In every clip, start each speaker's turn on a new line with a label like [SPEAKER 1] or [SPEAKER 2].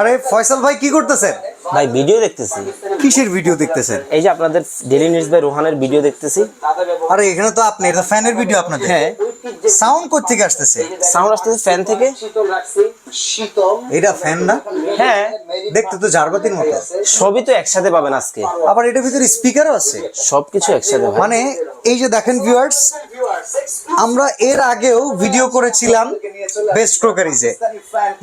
[SPEAKER 1] আরে ফয়সাল ভাই কি করতেছেন?
[SPEAKER 2] ভাই ভিডিও দেখতেছি।
[SPEAKER 1] কিসের ভিডিও দেখতেছেন?
[SPEAKER 2] এই যে আপনাদের ডেলি নিউজ ভাই রোহানের ভিডিও দেখতেছি।
[SPEAKER 1] আরে এখানে তো আপনি এটা ফ্যানের ভিডিও আপনাদের।
[SPEAKER 2] হ্যাঁ।
[SPEAKER 1] সাউন্ড কোথেকে আসতেছে?
[SPEAKER 2] সাউন্ড আসতেছে ফ্যান থেকে।
[SPEAKER 1] এটা ফ্যান না?
[SPEAKER 2] হ্যাঁ।
[SPEAKER 1] দেখতে তো জারবাতির মতো।
[SPEAKER 2] সবই তো একসাথে পাবেন আজকে।
[SPEAKER 1] আবার এটার ভিতরে স্পিকারও আছে।
[SPEAKER 2] সবকিছু একসাথে
[SPEAKER 1] মানে এই যে দেখেন ভিউয়ার্স আমরা এর আগেও ভিডিও করেছিলাম বেস্ট ক্রোকারিজে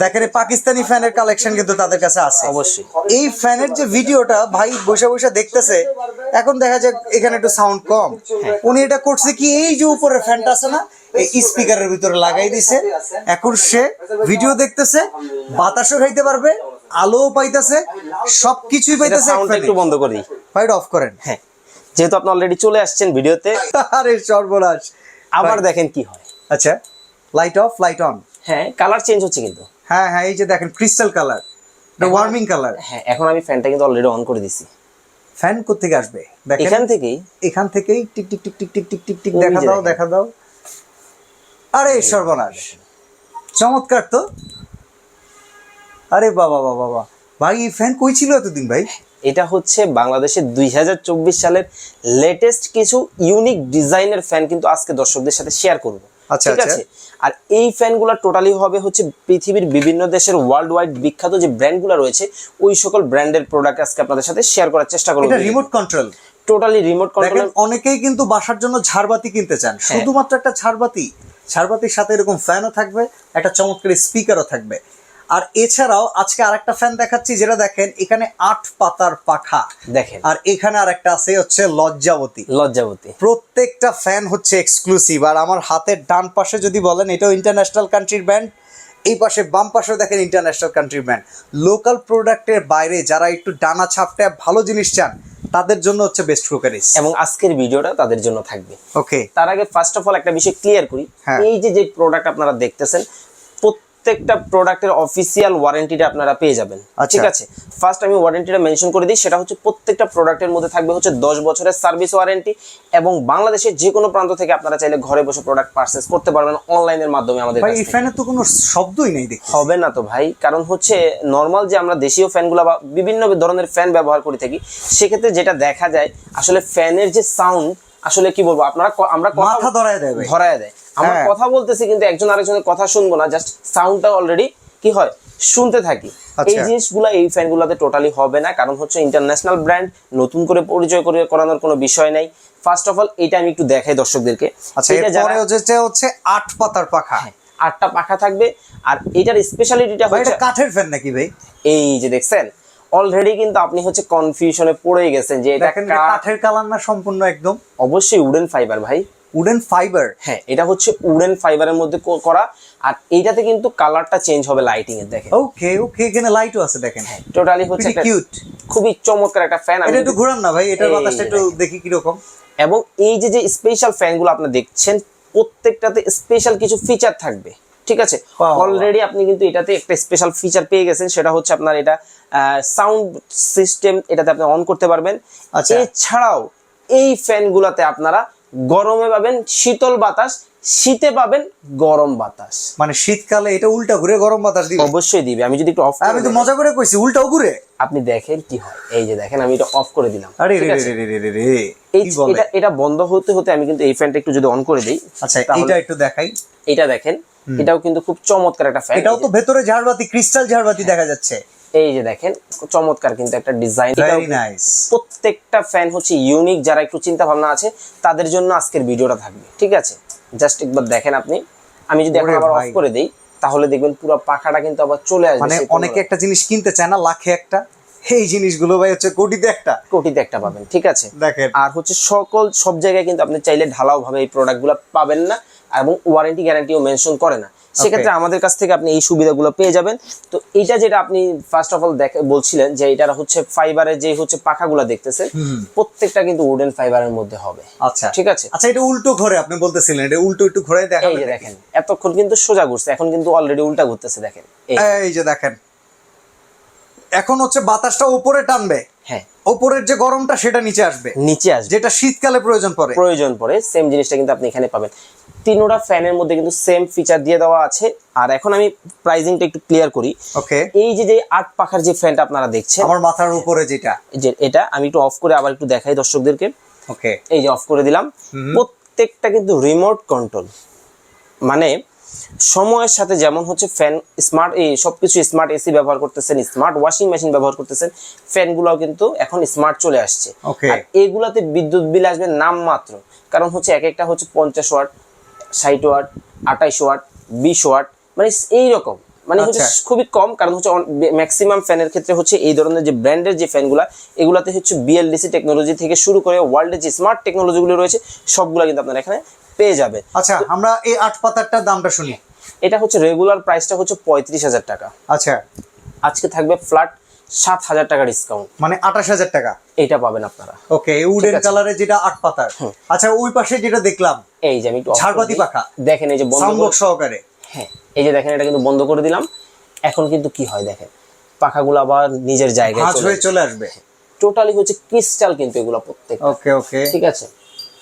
[SPEAKER 1] দেখেন পাকিস্তানি ফ্যানের কালেকশন কিন্তু তাদের কাছে আছে।
[SPEAKER 2] অবশ্যই।
[SPEAKER 1] এই ফ্যানের যে ভিডিওটা ভাই বসে বসে দেখতেছে এখন দেখা যায় এখানে একটু সাউন্ড কম। উনি এটা করছে কি এই যে উপরে ফ্যানটা আছে না এই স্পিকারের ভিতরে লাগাই দিছে। এখন সে ভিডিও দেখতেছে বাতাসও খাইতে পারবে আলোও পাইতেছে সবকিছুই পাইতেছে
[SPEAKER 2] একটু বন্ধ করি
[SPEAKER 1] ফাইট অফ করেন।
[SPEAKER 2] হ্যাঁ যেহেতু আপনি অলরেডি চলে আসছেন ভিডিওতে।
[SPEAKER 1] আরে সর্বনাশ।
[SPEAKER 2] আবার দেখেন কি হয়।
[SPEAKER 1] আচ্ছা লাইট অফ লাইট অন
[SPEAKER 2] হ্যাঁ কালার চেঞ্জ হচ্ছে কিন্তু।
[SPEAKER 1] হ্যাঁ হ্যাঁ এই যে দেখেন ক্রিস্টাল কালার এটা ওয়ার্মিং কালার
[SPEAKER 2] হ্যাঁ এখন আমি ফ্যানটা কিন্তু অলরেডি অন করে দিছি।
[SPEAKER 1] ফ্যান কোথেকে আসবে? দেখেন।
[SPEAKER 2] এখান থেকেই?
[SPEAKER 1] এখান থেকেই টিক টিক টিক টিক টিক টিক টিক টিক দেখা দাও দেখা দাও। আরে সর্বনাশ। চমৎকার তো। আরে বাবা বাবা বাবা ভাই এই ফ্যান কই ছিল এতদিন ভাই?
[SPEAKER 2] এটা হচ্ছে বাংলাদেশের দুই হাজার চব্বিশ সালের লেটেস্ট কিছু ইউনিক ডিজাইনের ফ্যান কিন্তু আজকে দর্শকদের সাথে শেয়ার করব।
[SPEAKER 1] আচ্ছা,
[SPEAKER 2] ঠিক
[SPEAKER 1] আচ্ছা।
[SPEAKER 2] আছে? আর এই ফ্যানগুলো টোটালি হবে হচ্ছে পৃথিবীর বিভিন্ন দেশের ওয়ার্ল্ড ওয়াইড বিখ্যাত যে ব্র্যান্ডগুলো রয়েছে ওই সকল ব্র্যান্ডের প্রোডাক্ট আজকে আপনাদের সাথে শেয়ার করার চেষ্টা করব।
[SPEAKER 1] এটা remote control
[SPEAKER 2] totally remote control
[SPEAKER 1] অনেকেই কিন্তু বাসার জন্য ঝাড়বাতি কিনতে চান।
[SPEAKER 2] হ্যাঁ।
[SPEAKER 1] শুধুমাত্র একটা ঝাড়বাতি। ঝাড়বাতির সাথে এরকম ফ্যানও থাকবে একটা চমৎকার স্পিকারও থাকবে। আর এছাড়াও আজকে আরেকটা ফ্যান দেখাচ্ছি যেটা দেখেন এখানে আট পাতার পাখা।
[SPEAKER 2] দেখেন।
[SPEAKER 1] আর এখানে আরেকটা আছে হচ্ছে লজ্জাবতী।
[SPEAKER 2] লজ্জাবতী।
[SPEAKER 1] প্রত্যেকটা ফ্যান হচ্ছে এক্সক্লুসিভ আর আমার হাতের ডান পাশে যদি বলেন এটাও ইন্টারন্যাশনাল কান্ট্রির ব্র্যান্ড এই পাশে বাম পাশেও দেখেন ইন্টারন্যাশনাল কান্ট্রির ব্র্যান্ড লোকাল প্রোডাক্টের বাইরে যারা একটু ডানা ছাপটা ভালো জিনিস চান তাদের জন্য হচ্ছে বেস্ট ক্রোকারিস
[SPEAKER 2] এবং আজকের ভিডিওটা তাদের জন্য থাকবে।
[SPEAKER 1] ওকে
[SPEAKER 2] তার আগে ফার্স্ট অফ অল একটা বিষয় ক্লিয়ার করি।
[SPEAKER 1] হ্যাঁ।
[SPEAKER 2] এই যে যে প্রোডাক্ট আপনারা দেখতেছেন প্রত্যেকটা প্রোডাক্টের অফিসিয়াল ওয়ারেন্টিটা আপনারা পেয়ে যাবেন।
[SPEAKER 1] আচ্ছা।
[SPEAKER 2] ঠিক আছে? ফার্স্ট আমি ওয়ারেন্টিটা মেনশন করে দিই সেটা হচ্ছে প্রত্যেকটা প্রোডাক্টের মধ্যে থাকবে হচ্ছে দশ বছরের সার্ভিস ওয়ারেন্টি এবং বাংলাদেশের যে কোনো প্রান্ত থেকে আপনারা চাইলে ঘরে বসে প্রোডাক্ট পারচেস করতে পারবেন অনলাইনের মাধ্যমে আমাদের
[SPEAKER 1] ভাই
[SPEAKER 2] কাছ
[SPEAKER 1] এই ফ্যানের তো কোনো শব্দই নেই দেখি
[SPEAKER 2] হবে না তো ভাই কারণ হচ্ছে নর্মাল যে আমরা দেশীয় ফ্যানগুলো বা বিভিন্ন ধরনের ফ্যান ব্যবহার করে থাকি সেক্ষেত্রে যেটা দেখা যায় আসলে ফ্যানের যে সাউন্ড আসলে কি বলব আপনারা আমরা কথা-
[SPEAKER 1] ধরায় দেয়।
[SPEAKER 2] ধরায় দেয়। আমরা
[SPEAKER 1] হ্যাঁ।
[SPEAKER 2] কথা বলতেছি কিন্তু একজন আরেকজনের কথা শুনব না জাস্ট সাউন্ডটা অলরেডি কি হয়? শুনতে থাকি। এই
[SPEAKER 1] আচ্ছা।
[SPEAKER 2] জিনিসগুলো এই ফ্যানগুলোতে টোটালি হবে না কারণ হচ্ছে ইন্টারন্যাশনাল ব্র্যান্ড নতুন করে পরিচয় করে করানোর কোনো বিষয় নাই। ফার্স্ট অফ অল এটা আমি একটু দেখাই দর্শকদেরকে।
[SPEAKER 1] আচ্ছা
[SPEAKER 2] এটা যারা-
[SPEAKER 1] হচ্ছে হচ্ছে আট পাতার পাখা।
[SPEAKER 2] হ্যাঁ, আটটা পাখা থাকবে আর এটার স্পেশালিটিটা হচ্ছে
[SPEAKER 1] এটা কাঠের ফ্যান নাকি ভাই?
[SPEAKER 2] এই যে দেখছেন অলরেডি কিন্তু আপনি হচ্ছে কনফিউশনে পড়ে গেছেন যে এটা
[SPEAKER 1] কাঠের কালার না সম্পূর্ণ একদম।
[SPEAKER 2] অবশ্যই উডেন ফাইবার ভাই।
[SPEAKER 1] উডেন ফাইবার
[SPEAKER 2] হ্যাঁ এটা হচ্ছে উডেন ফাইবারের মধ্যে করা আর এইটাতে কিন্তু কালারটা চেঞ্জ হবে লাইটিং এর দেখেন।
[SPEAKER 1] ওকে ওকে এখানে লাইটও আছে দেখেন।
[SPEAKER 2] হ্যাঁ টোটালি হচ্ছে একটা
[SPEAKER 1] cute.
[SPEAKER 2] খুবই চমৎকার একটা ফ্যান আমি
[SPEAKER 1] এটা একটু ঘুরান না ভাই এটার বাতাসটা একটু দেখি কীরকম।
[SPEAKER 2] এবং এই যে যে স্পেশাল ফ্যানগুলো আপনি দেখছেন প্রত্যেকটাতে স্পেশাল কিছু ফিচার থাকবে ঠিক আছে? অলরেডি আপনি কিন্তু এটাতে একটা স্পেশাল ফিচার পেয়ে গেছেন সেটা হচ্ছে আপনার এটা সাউন্ড সিস্টেম এটাতে আপনি অন করতে পারবেন।
[SPEAKER 1] আচ্ছা।
[SPEAKER 2] এছাড়াও এই ফ্যানগুলোতে আপনারা গরমে পাবেন শীতল বাতাস শীতে পাবেন গরম বাতাস।
[SPEAKER 1] মানে শীতকালে এটা উল্টা ঘুরে গরম বাতাস দিবে?
[SPEAKER 2] অবশ্যই দিবে আমি যদি একটু অফ
[SPEAKER 1] আমি তো মজা করে কইছি উল্টাও ঘুরে।
[SPEAKER 2] আপনি দেখেন কি হয়। এই যে দেখেন আমি এটা অফ করে দিলাম।
[SPEAKER 1] আরে রে রে রে রে রে
[SPEAKER 2] এই
[SPEAKER 1] কি
[SPEAKER 2] এটা এটা বন্ধ হতে হতে আমি কিন্তু এই ফ্যানটা একটু যদি অন করে দিই
[SPEAKER 1] আচ্ছা এটা একটু দেখাই।
[SPEAKER 2] এটা দেখেন এটাও কিন্তু খুব চমৎকার একটা ফ্যান
[SPEAKER 1] এটাও তো ভেতরে ঝাড়বাতি ক্রিস্টাল ঝাড়বাতি দেখা যাচ্ছে।
[SPEAKER 2] এই যে দেখেন চমৎকার কিন্তু একটা ডিজাইন প্রত্যেকটা ফ্যান হচ্ছে ইউনিক যারা একটু চিন্তা ভাবনা আছে তাদের জন্য আজকের ভিডিওটা থাকবে ঠিক আছে? জাস্ট একবার দেখেন আপনি। আমি যদি এখন আবার অফ করে দেই তাহলে দেখবেন পুরো পাখাটা কিন্তু আবার চলে আসবে
[SPEAKER 1] মানে অনেকে একটা জিনিস কিনতে চায় না লাখে একটা। এই জিনিসগুলো ভাই হচ্ছে কোটিতে একটা।
[SPEAKER 2] কোটিতে একটা পাবেন ঠিক আছে?
[SPEAKER 1] দেখেন।
[SPEAKER 2] আর হচ্ছে সকল সব জায়গায় কিন্তু আপনি চাইলে ঢালাও ভাবে এই প্রোডাক্টগুলো পাবেন না এবং ওয়ারেন্টি গ্যারান্টিও মেনশন করে না। সেক্ষেত্রে আমাদের কাছ থেকে আপনি এই সুবিধাগুলো পেয়ে যাবেন। তো এইটা যেটা আপনি ফার্স্ট অফ অল দেখে বলছিলেন যে এটা হচ্ছে ফাইবারের যে হচ্ছে পাখাগুলো দেখতেছেন প্রত্যেকটা কিন্তু উডেন ফাইবারের মধ্যে হবে।
[SPEAKER 1] আচ্ছা।
[SPEAKER 2] ঠিক আছে?
[SPEAKER 1] আচ্ছা এটা উল্টো ঘরে আপনি বলতেছিলেন এটা উল্টো একটু ঘুরে
[SPEAKER 2] এই
[SPEAKER 1] দেখাবেন
[SPEAKER 2] যে দেখেন এতক্ষণ কিন্তু সোজা ঘুরছে এখন কিন্তু অলরেডি উল্টা ঘুরতেছে দেখেন। এই
[SPEAKER 1] এই যে দেখেন। এখন হচ্ছে বাতাসটা উপরে টানবে।
[SPEAKER 2] হ্যাঁ।
[SPEAKER 1] ওপরের যে গরমটা সেটা নিচে আসবে।
[SPEAKER 2] নিচে আসবে।
[SPEAKER 1] যেটা শীতকালে প্রয়োজন পড়ে।
[SPEAKER 2] প্রয়োজন পড়ে সেম জিনিসটা কিন্তু আপনি এখানে পাবেন। তিনোটা ফ্যানের মধ্যে কিন্তু সেম ফিচার দিয়ে দেওয়া আছে। আর এখন আমি প্রাইজিংটা একটু ক্লিয়ার করি।
[SPEAKER 1] ওকে
[SPEAKER 2] এই যে যে আট পাখার যে ফ্যানটা আপনারা দেখছেন
[SPEAKER 1] আমার মাথার উপরে যেটা।
[SPEAKER 2] যে এটা আমি একটু অফ করে আবার একটু দেখাই দর্শকদেরকে।
[SPEAKER 1] ওকে
[SPEAKER 2] এই যে অফ করে দিলাম। প্রত্যেকটা কিন্তু রিমোট কন্ট্রোল মানে সময়ের সাথে যেমন হচ্ছে ফ্যান স্মার্ট এই সবকিছু স্মার্ট এসি ব্যবহার করতেছেন স্মার্ট ওয়াশিং মেশিন ব্যবহার করতেছেন ফ্যানগুলোও কিন্তু এখন স্মার্ট চলে আসছে. আর এগুলাতে বিদ্যুৎ বিল আসবে নামমাত্র। কারণ হচ্ছে এক একটা হচ্ছে পঞ্চাশ ওয়াট ষাট ওয়াট আঠাইশ ওয়াট বিশ ওয়াট মানে এই রকম মানে হচ্ছে
[SPEAKER 1] আচ্ছা।
[SPEAKER 2] খুবই কম কারণ হচ্ছে ম্যাক্সিমাম ফ্যানের ক্ষেত্রে হচ্ছে এই ধরনের যে ব্র্যান্ডের যে ফ্যানগুলা এগুলাতে হচ্ছে বিএলডিসি টেকনোলজি থেকে শুরু করে ওয়ার্ল্ডের যে স্মার্ট টেকনোলজিগুলো রয়েছে সবগুলা কিন্তু আপনারা এখানে পেয়ে যাবে
[SPEAKER 1] আচ্ছা আমরা এই আট পাতারটার দামটা শুনি।
[SPEAKER 2] এটা হচ্ছে রেগুলার প্রাইসটা হচ্ছে পঁয়ত্রিশ হাজার টাকা।
[SPEAKER 1] আচ্ছা।
[SPEAKER 2] আজকে থাকবে ফ্ল্যাট সাত হাজার টাকা ডিসকাউন্ট
[SPEAKER 1] মানে আঠাশ হাজার টাকা।
[SPEAKER 2] এটা পাবেন আপনারা।
[SPEAKER 1] ওকে উডেন কালারের যেটা আট পাতার। আচ্ছা ওই পাশে যেটা দেখলাম
[SPEAKER 2] এই যে আমি
[SPEAKER 1] ঝাড়বাতি পাখা।
[SPEAKER 2] দেখেন এই যে বন্ধ
[SPEAKER 1] সহকারে।
[SPEAKER 2] হ্যাঁ এই যে দেখেন এটা কিন্তু বন্ধ করে দিলাম। এখন কিন্তু কি হয় দেখেন পাখাগুলো আবার নিজের জায়গায়
[SPEAKER 1] চলে আসবে।
[SPEAKER 2] টোটালি হচ্ছে ক্রিস্টাল কিন্তু এগুলো প্রত্যেক
[SPEAKER 1] ওকে ওকে
[SPEAKER 2] ঠিক আছে?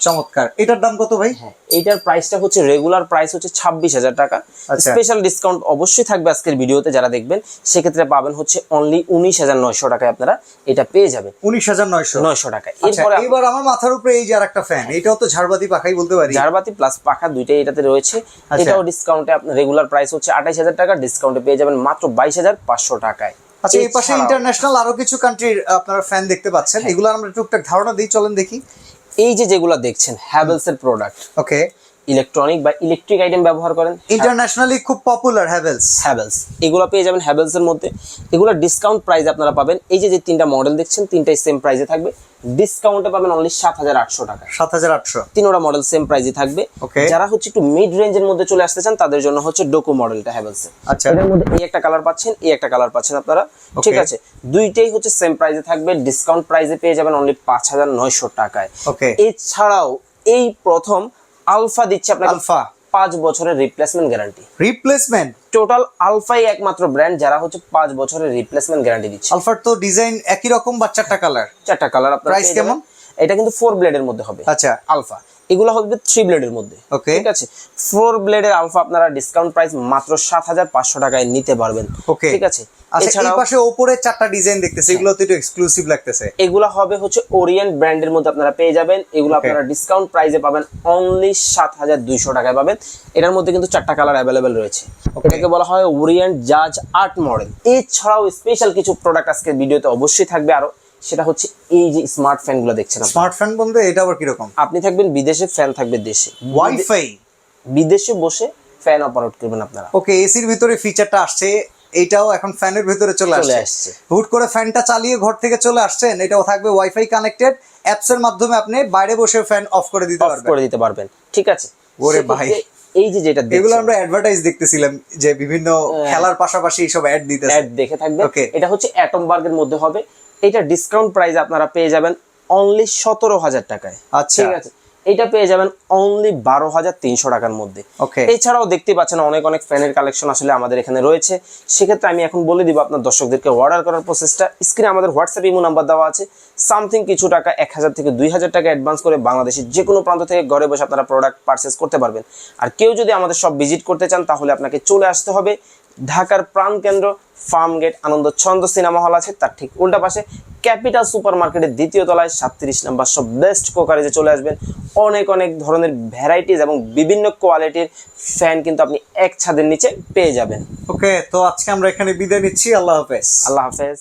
[SPEAKER 1] চমৎকার। এটার দাম কত ভাই?
[SPEAKER 2] হ্যাঁ এইটার প্রাইসটা হচ্ছে রেগুলার প্রাইস হচ্ছে ছাব্বিশ হাজার টাকা।
[SPEAKER 1] আচ্ছা।
[SPEAKER 2] স্পেশাল ডিসকাউন্ট অবশ্যই থাকবে আজকের ভিডিওতে যারা দেখবেন। সেক্ষেত্রে পাবেন হচ্ছে অনলি উনিশ হাজার নয়শো টাকায় আপনারা এটা পেয়ে যাবেন।
[SPEAKER 1] উনিশ হাজার নয়শো।
[SPEAKER 2] নয়শো টাকায়।
[SPEAKER 1] আচ্ছা
[SPEAKER 2] এরপরে
[SPEAKER 1] এবার আমার মাথার উপরে এই যে আর একটা ফ্যান এটাও তো ঝাড়বাতি পাখাই বলতে পারি।
[SPEAKER 2] ঝাড়বাতি প্লাস পাখা দুইটাই এটাতে রয়েছে।
[SPEAKER 1] আচ্ছা।
[SPEAKER 2] এটাও ডিসকাউন্টে আপনার রেগুলার প্রাইস হচ্ছে আঠাইশ হাজার টাকা ডিসকাউন্টে পেয়ে যাবেন মাত্র বাইশ হাজার পাঁচশো টাকায়।
[SPEAKER 1] আচ্ছা এই পাশে ইন্টারন্যাশনাল আরও কিছু কান্ট্রির আপনারা ফ্যান দেখতে পাচ্ছেন।
[SPEAKER 2] হ্যাঁ।
[SPEAKER 1] এগুলো আমরা টুকটাক ধারণা দিই চলেন দেখি।
[SPEAKER 2] এই যে যেগুলো দেখছেন হ্যাভেলস এর প্রোডাক্ট
[SPEAKER 1] ওকে
[SPEAKER 2] ইলেকট্রনিক বা ইলেকট্রিক আইটেম ব্যবহার করেন।
[SPEAKER 1] ইন্টারন্যাশনালি খুব পপুলার হ্যাভেলস
[SPEAKER 2] হ্যাভেলস এগুলো পেয়ে যাবেন হ্যাভেলস এর মধ্যে। এগুলো ডিসকাউন্ট প্রাইস আপনারা পাবেন। এই যে যে তিনটা মডেল দেখছেন তিনটাই সেম প্রাইসে থাকবে। ডিসকাউন্টে পাবেন অনলি সাত হাজার আটশো টাকা।
[SPEAKER 1] সাত হাজার আটশো।
[SPEAKER 2] তিনোটা মডেল সেম প্রাইসে থাকবে. যারা হচ্ছে একটু মিড রেঞ্জের মধ্যে চলে আসতে চান তাদের জন্য হচ্ছে ডোকো মডেলটা হ্যাভেলস
[SPEAKER 1] আচ্ছা।
[SPEAKER 2] এটার মধ্যে এই একটা কালার পাচ্ছেন এই একটা কালার পাচ্ছেন আপনারা। ঠিক আছে? দুইটাই হচ্ছে সেম প্রাইসে থাকবে। ডিসকাউন্ট প্রাইসে পেয়ে যাবেন অনলি পাঁচ হাজার নয়শো টাকায়. এছাড়াও এই প্রথম আলফা দিচ্ছে আপনাকে
[SPEAKER 1] আলফা।
[SPEAKER 2] পাঁচ বছরের রিপ্লেসমেন্ট গ্যারান্টি
[SPEAKER 1] রিপ্লেসমেন্ট
[SPEAKER 2] টোটাল আলফাই একমাত্র ব্র্যান্ড যারা হচ্ছে পাঁচ বছরের রিপ্লেসমেন্ট গ্যারান্টি দিচ্ছে।
[SPEAKER 1] আলফার তো ডিজাইন একই রকম বা চারটা কালার
[SPEAKER 2] চারটা কালার আপনার
[SPEAKER 1] প্রাইস কেমন?
[SPEAKER 2] এটা কিন্তু ফোর ব্লেডের মধ্যে হবে।
[SPEAKER 1] আচ্ছা
[SPEAKER 2] আলফা। এগুলো হবে থ্রি ব্লেডের মধ্যে।
[SPEAKER 1] Okay.
[SPEAKER 2] ঠিক আছে? ফোর ব্লেডের আলফা আপনারা ডিসকাউন্ট প্রাইস মাত্র সাত হাজার পাঁচশো টাকায় নিতে পারবেন।
[SPEAKER 1] ওকে
[SPEAKER 2] ঠিক আছে?
[SPEAKER 1] আচ্ছা
[SPEAKER 2] এছাড়াও
[SPEAKER 1] পাশে চারটা ডিজাইন দেখতেছি এগুলো তো একটু এক্সক্লুসিভ লাগতেছে।
[SPEAKER 2] এগুলো হবে হচ্ছে ওরিয়েন্ট ব্র্যান্ডের মধ্যে আপনারা পেয়ে যাবেন। এগুলো আপনারা ডিসকাউন্ট প্রাইসে পাবেন অনলি সাত হাজার দুইশো টাকায় পাবেন। এটার মধ্যে কিন্তু চারটা কালার অ্যাভেলেবেল রয়েছে। এটাকে বলা হয় ওরিয়েন্ট জাজ আর্ট মডেল এছাড়াও স্পেশাল কিছু প্রোডাক্ট আজকে ভিডিওতে অবশ্যই থাকবে। আরও সেটা হচ্ছে এই যে স্মার্ট ফ্যানগুলো দেখছেন আপনারা।
[SPEAKER 1] স্মার্টফোন বলতে এটা আবার কীরকম?
[SPEAKER 2] আপনি থাকবেন বিদেশে ফ্যান থাকবে দেশে।
[SPEAKER 1] ওয়াইফাই
[SPEAKER 2] বিদেশে বসে ফ্যান অপারেট করবেন আপনারা।
[SPEAKER 1] ওকে এসির ভিতরে ফিচারটা আসছে এটাও এখন ফ্যানের ভিতরে চলে আসছে। হুট করে ফ্যানটা চালিয়ে ঘর থেকে চলে আসছেন এটাও থাকবে ওয়াইফাই কানেক্টেড অ্যাপস এর মাধ্যমে আপনি বাইরে বসে ফ্যান অফ করে দিতে পারবেন।
[SPEAKER 2] করে দিতে পারবেন। ঠিক আছে?
[SPEAKER 1] ওরে ভাই।
[SPEAKER 2] এই যে যেটা
[SPEAKER 1] এগুলো আমরা অ্যাডভার্টাইজ দেখতেছিলাম যে বিভিন্ন খেলার পাশাপাশি সব অ্যাড দিতেছে।
[SPEAKER 2] অ্যাড দেখে থাকবে. এটা হচ্ছে অ্যাটম বার্গের মধ্যে হবে। এটা ডিসকাউন্ট প্রাইস আপনারা পেয়ে যাবেন অনলি সতেরো হাজার টাকায়।
[SPEAKER 1] আচ্ছা।
[SPEAKER 2] ঠিক আছে? এটা পেয়ে যাবেন অনলি বারো হাজার তিনশো টাকার মধ্যে. এছাড়াও দেখতে পাচ্ছেন অনেক অনেক ফ্যানের কালেকশন আসলে আমাদের এখানে রয়েছে। সেক্ষেত্রে আমি এখন বলে দিব আপনার দর্শকদেরকে অর্ডার করার প্রসেসটা স্ক্রিনে আমাদের হোয়াটসঅ্যাপ ইমো নাম্বার দেওয়া আছে। সামথিং কিছু টাকা এক হাজার থেকে দুই হাজার টাকা অ্যাডভান্স করে বাংলাদেশের যে কোনো প্রান্ত থেকে ঘরে বসে আপনারা প্রোডাক্ট পারচেস করতে পারবেন। আর কেউ যদি আমাদের সব ভিজিট করতে চান তাহলে আপনাকে চলে আসতে হবে। ঢাকার প্রাণ কেন্দ্র ফার্ম গেট আনন্দ ছন্দ সিনেমা হল আছে তার ঠিক উল্টা পাশে ক্যাপিটাল সুপার মার্কেটের দ্বিতীয় তলায় সাতত্রিশ নাম্বার সব বেস্ট কোকারেজে চলে আসবেন। অনেক অনেক ধরনের ভ্যারাইটিস এবং বিভিন্ন কোয়ালিটির ফ্যান কিন্তু আপনি এক ছাদের নিচে পেয়ে যাবেন।
[SPEAKER 1] ওকে তো আজকে আমরা এখানে বিদায় নিচ্ছি। আল্লাহ হাফেজ।
[SPEAKER 2] আল্লাহ হাফেজ।